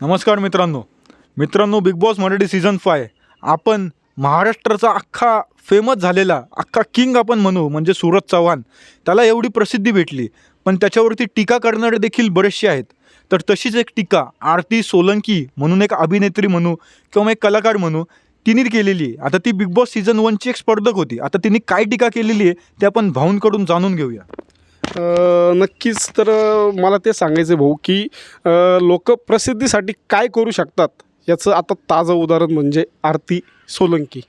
नमस्कार मित्रांनो. मित्रांनो Bigg Boss Marathi season five आपण महाराष्ट्राचा अख्खा फेमस झालेला अख्खा किंग आपण म्हणू म्हणजे सूरज चव्हाण. त्याला एवढी प्रसिद्धी भेटली पण त्याच्यावरती टीका करणारे देखील बरेचसे आहेत. तर तशीच एक टीका आरती सोलंकी म्हणून एक अभिनेत्री म्हणू किंवा एक कलाकार म्हणू तिने केलेली. आहे आता ती बिग बॉस सीझन वनची एक स्पर्धक होती. आता तिने काय टीका केलेली आहे ते आपण भाऊंकडून जाणून घेऊया. नक्कीच तर मला ते सांगायचं आहे भाऊ की लोक प्रसिद्धीसाठी काय करू शकतात? याचं आता ताजं उदाहरण म्हणजे आरती सोलंकी.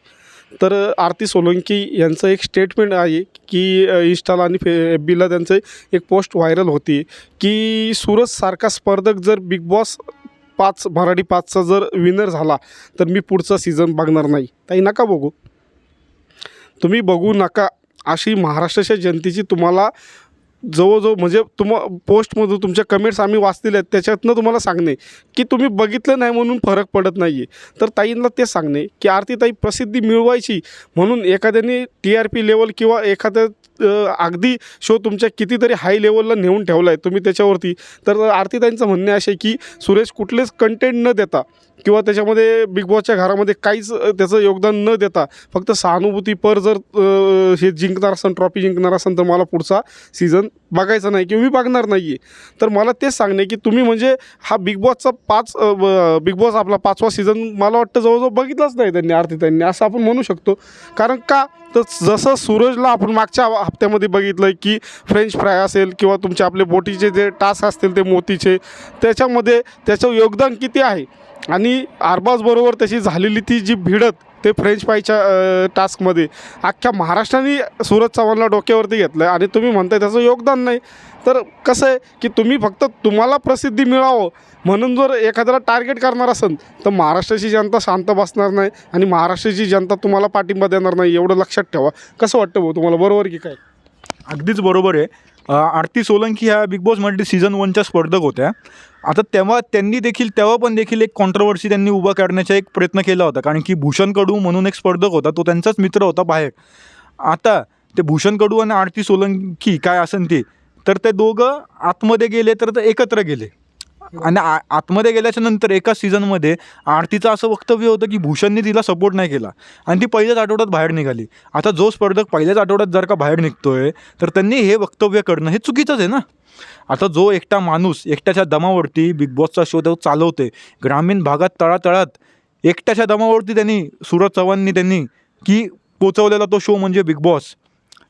तर आरती सोलंकी यांचं एक स्टेटमेंट आहे की इंस्टाला आणि फे एफ बीला त्यांचं एक पोस्ट व्हायरल होती की सूरजसारखा स्पर्धक जर बिग बॉस पाच मराठी पाचचा जर विनर झाला तर मी पुढचा सीझन बघणार नाही. ताई नका बघू. तुम्ही बघू नका. अशी महाराष्ट्राच्या जनतेची तुम्हाला जवळजवळ म्हणजे तुम पोस्टमधून तुमच्या कमेंट्स आम्ही वाचलेले आहेत त्याच्यातनं तुम्हाला सांगणे की तुम्ही बघितलं नाही म्हणून फरक पडत नाही आहे तर ताईंना ते सांगणे की आरती ताई प्रसिद्धी मिळवायची म्हणून एखाद्याने टी आर पी लेवल किंवा एखाद्या अगदी शो तुमच्या कितीतरी हाय लेवलला नेऊन ठेवला आहे तुम्ही त्याच्यावरती. तर आरतीताईंचं म्हणणे असे की सुरेश कुठलेच कंटेंट न देता किंवा त्याच्यामध्ये बिग बॉसच्या घरामध्ये काहीच त्याचं योगदान न देता फक्त सहानुभूती पर जर हे जिंकणार असेल ट्रॉफी जिंकणार असेल तर मला पुढचा सीझन बघायचं नाही किंवा मी बघणार नाही आहे तर मला तेच सांगणे की तुम्ही म्हणजे हा बिग बॉसचा पाच ब- बिग बॉस आपला पाचवा सीझन मला वाटतं जवळजवळ बघितलाच नाही त्यांनी आरती त्यांनी. असं आपण म्हणू शकतो. कारण का? तर जसं सूरजला आपण मागच्या हप्त्यामध्ये बघितलं आहे की फ्रेंच फ्राय असेल किंवा तुमचे आपले बोटीचे जे टास्क असतील ते मोतीचे त्याच्यामध्ये त्याचं योगदान किती आहे? आणि आरबाजबरोबर त्याची झालेली ती जी भिडत ते फ्रेंच फ्रायच्या टास्कमध्ये अख्ख्या महाराष्ट्राने सूरज चव्हाणला डोक्यावरती घेतलं आहे आणि तुम्ही म्हणताय त्याचं योगदान नाही. तर कसं आहे की तुम्ही फक्त तुम्हाला प्रसिद्धी मिळावं म्हणून जर एखाद्याला टार्गेट करणार असेल तर महाराष्ट्राची जनता शांत बसणार नाही आणि महाराष्ट्राची जनता तुम्हाला पाठिंबा देणार नाही एवढं लक्षात ठेवा. कसं वाटतं भाऊ तुम्हाला? बरोबर की काय? अगदीच बरोबर आहे. आरती सोलंकी ह्या बिग बॉस मराठी सीझन वनच्या स्पर्धक होत्या. आता तेव्हा त्यांनी देखील तेव्हा पण देखील एक कॉन्ट्रवर्सी त्यांनी उभा करण्याचा एक प्रयत्न केला होता. कारण की भूषण कडू म्हणून एक स्पर्धक होता तो त्यांचाच मित्र होता बाहेर. आता ते भूषण कडू आणि आरती सोलंकी काय असेल ते तर ते दोघं आतमध्ये गेले तर ते एकत्र गेले. आणि आ- आतमध्ये गेल्याच्यानंतर एका सीझनमध्ये आरतीचं असं वक्तव्य होतं की भूषणने तिला सपोर्ट नाही केला. आणि ती पहिल्याच आठवड्यात बाहेर निघाली. आता जो स्पर्धक पहिल्याच आठवड्यात जर का बाहेर निघतोय तर त्यांनी हे वक्तव्य करणं हे चुकीचंच आहे ना. आता जो एकटा माणूस एकट्याच्या दमावरती बिग बॉसचा शो तो चालवते ग्रामीण भागात तळातळात एकट्याच्या दमावरती त्यांनी सूरज चव्हाणनी त्यांनी की पोचवलेला तो शो म्हणजे बिग बॉस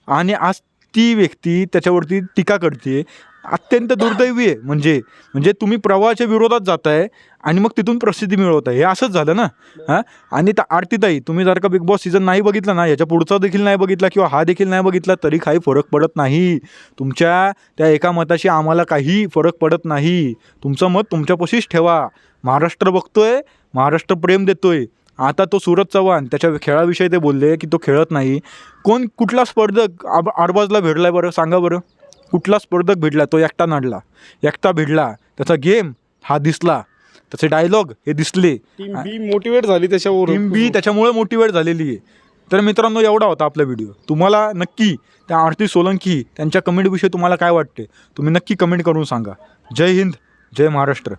आणि आज ती व्यक्ती त्याच्यावरती टीका करते. अत्यंत दुर्दैवी आहे. म्हणजे म्हणजे तुम्ही प्रवाहाच्या विरोधात जाताय आणि मग तिथून प्रसिद्धी मिळवताय. हे असंच झालं ना? हां? आणि त्या आरतीताई तुम्ही जर का बिग बॉस सीझन नाही बघितला ना याच्या पुढचा देखील नाही बघितला किंवा हा देखील नाही बघितला तरी काही फरक पडत नाही. तुमच्या त्या एका मताशी आम्हाला काही फरक पडत नाही. तुमचं मत तुमच्यापाशीच ठेवा. महाराष्ट्र बघतोय महाराष्ट्र प्रेम देतोय. आता तो सूरज चव्हाण त्याच्या खेळाविषयी ते बोलले की तो खेळत नाही. कोण कुठला स्पर्धक आब आरबाजला भेटलाय बरं? सांगा बरं. कुठला स्पर्धक भेटला तो एकटा नडला. एकटा भिडला. त्याचा गेम हा दिसला. त्याचे डायलॉग हे दिसले. टीम बी मोटिवेट झाली त्याच्यावर टीम बी त्याच्यामुळे मोटिवेट झालेली आहे. तर मित्रांनो एवढा होता आपला व्हिडिओ तुम्हाला नक्की त्या आरती सोलंकी त्यांच्या कमेंटविषयी तुम्हाला काय वाटते? तुम्ही नक्की कमेंट करून सांगा. जय हिंद जय महाराष्ट्र.